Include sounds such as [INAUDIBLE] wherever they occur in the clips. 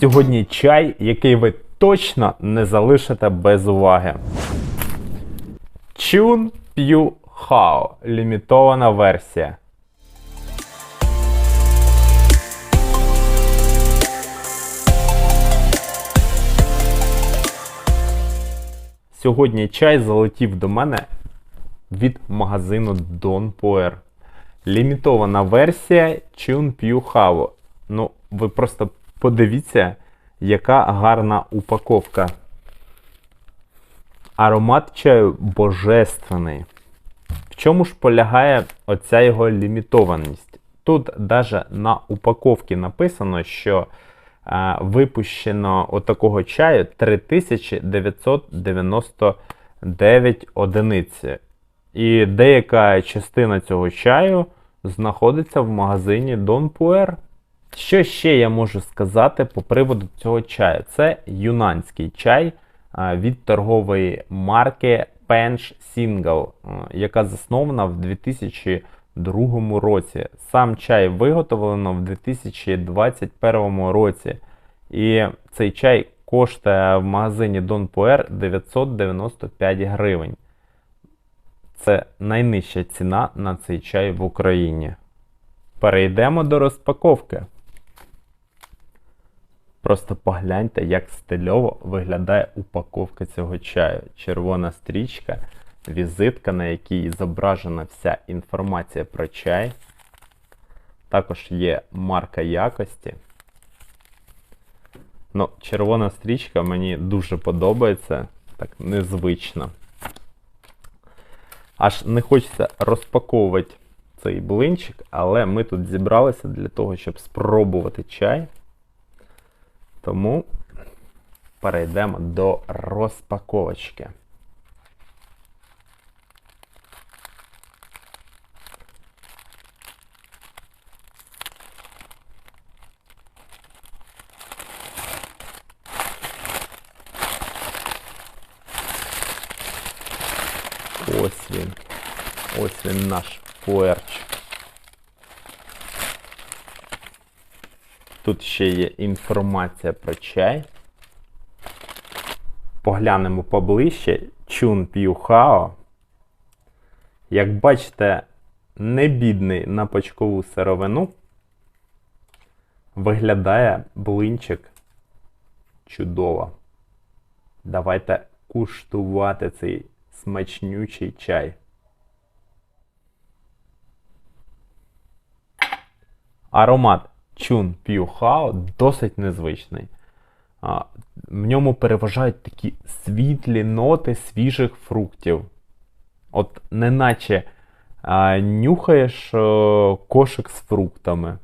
Сьогодні чай, який ви точно не залишите без уваги. Чун П'ю Хао. Лімітована версія. Сьогодні чай залетів до мене від магазину Don Puer. Лімітована версія Chun Pyu Hao. Ну, ви просто подивіться, яка гарна упаковка. Аромат чаю божественний. В чому ж полягає оця його лімітованість? Тут навіть на упаковці написано, що е, випущено отакого чаю 3999 одиниць. І деяка частина цього чаю знаходиться в магазині Don Puer. Що ще я можу сказати по приводу цього чаю? Це юнанський чай від торгової марки Pench Single, яка заснована в 2002 році. Сам чай виготовлено в 2021 році. І цей чай коштує в магазині Don Puer 995 гривень. Це найнижча ціна на цей чай в Україні. Перейдемо до розпаковки. Просто погляньте, як стильово виглядає упаковка цього чаю. Червона стрічка, візитка, на якій зображена вся інформація про чай. Також є марка якості. Ну, червона стрічка мені дуже подобається, так незвично. Аж не хочеться розпаковувати цей блинчик, але ми тут зібралися для того, щоб спробувати чай. Тому перейдемо до розпаковочки. Ось він. Ось він наш пуерчик. Тут ще є інформація про чай. Поглянемо поближче. Чун П'ю Хао. Як бачите, не бідний на почкову сировину. Виглядає блинчик чудово. Давайте куштувати цей смачнючий чай. Аромат Чун П'ю Хао досить незвичний. А, В ньому переважають такі світлі ноти свіжих фруктів. От неначе а, нюхаєш а, кошик з фруктами.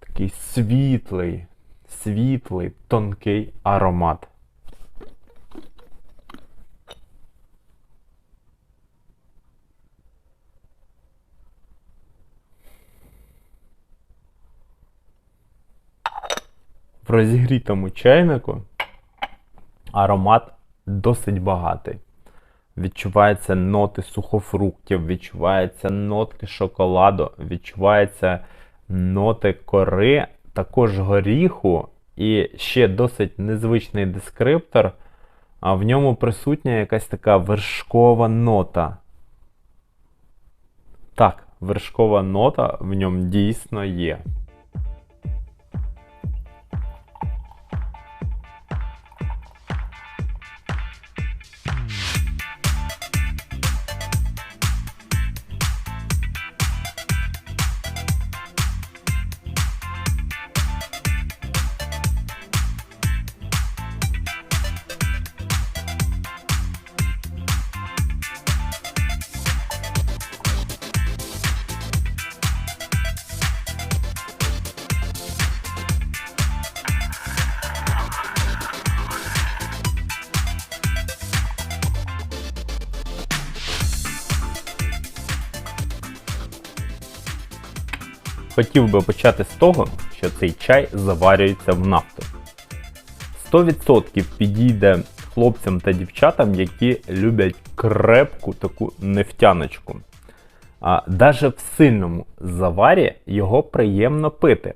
Такий світлий, світлий, тонкий аромат. В розігрітому чайнику аромат досить багатий. Відчуваються ноти сухофруктів, відчуваються нотки шоколаду, відчуваються ноти кори, також горіху і ще досить незвичний дескриптор. А в ньому присутня якась така вершкова нота. Так, вершкова нота в ньому дійсно є. Хотів би почати з того, що цей чай заварюється в нафту. 100% підійде хлопцям та дівчатам, які люблять крепку таку нефтяночку. А даже в сильному заварі його приємно пити.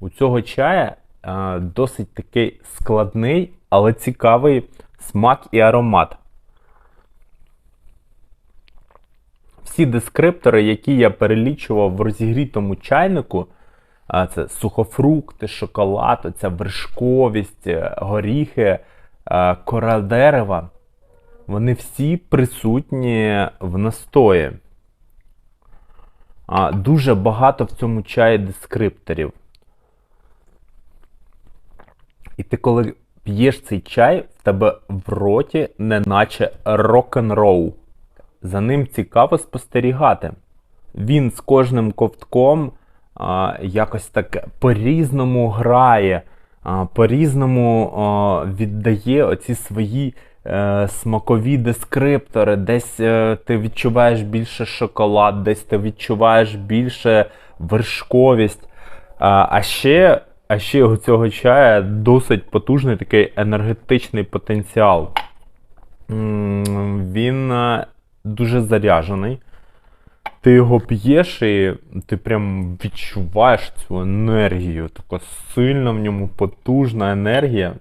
У цього чая е, досить такий складний, але цікавий смак і аромат. Всі дескриптори, які я перелічував в розігрітому чайнику, це сухофрукти, шоколад, оця вершковість, е, горіхи, е, кора дерева, вони всі присутні в настої. Дуже багато в цьому чаї дескрипторів. І ти коли п'єш цей чай, в тебе в роті неначе рок-н-рол. За ним цікаво спостерігати. Він з кожним ковтком а, якось так по-різному грає, по-різному віддає оці свої е, смакові дескриптори. Десь е, ти відчуваєш більше шоколад, десь ти відчуваєш більше вершковість. А, а ще, а ще у цього чая досить потужний такий енергетичний потенціал. Він е, дуже заряджений. Ти його п'єш і ти прям відчуваєш цю енергію. Така сильна в ньому потужна енергія.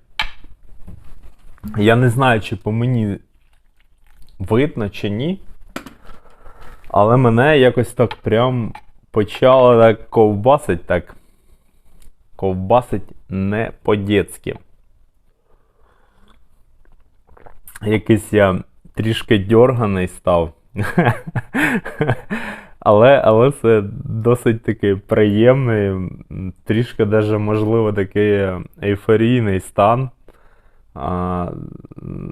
Я не знаю, чи по мені видно, чи ні. Але мене якось так прям почало так ковбасить так. Ковбасить не по-дєцьки. Якийсь я трішки дьорганий став. [LAUGHS] але, але це досить такий приємний, трішки даже, можливо, такий ейфорійний стан. А,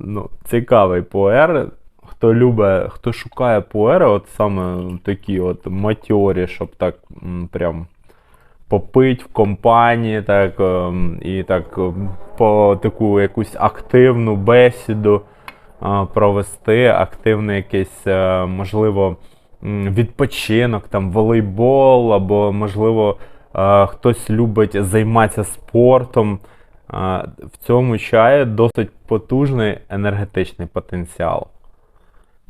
ну, цікавий пуер. Хто любить, хто шукає пуери, от саме такі от матьорі, щоб так прям попить в компанії, так, ем, і так ем, по таку якусь активну бесіду провести, активний якийсь, е, можливо, відпочинок, там волейбол, або, можливо, е, хтось любить займатися спортом. В цьому чаї досить потужний енергетичний потенціал.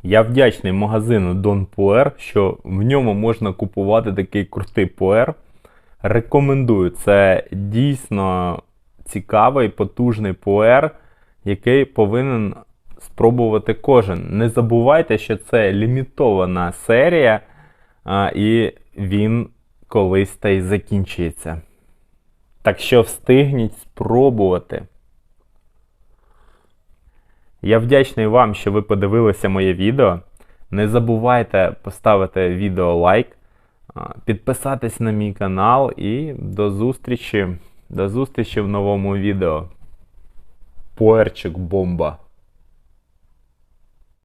Я вдячний магазину Don Puer, що в ньому можна купувати такий крутий пуер. Рекомендую, це дійсно цікавий, потужний пуер, який повинен спробувати кожен. Не забувайте, що це лімітована серія, а, і він колись та й закінчується. Так що встигніть спробувати. Я вдячний вам, що ви подивилися моє відео. Не забувайте поставити відео лайк, підписатись на мій канал і до зустрічі. До зустрічі в новому відео. Пуерчик бомба!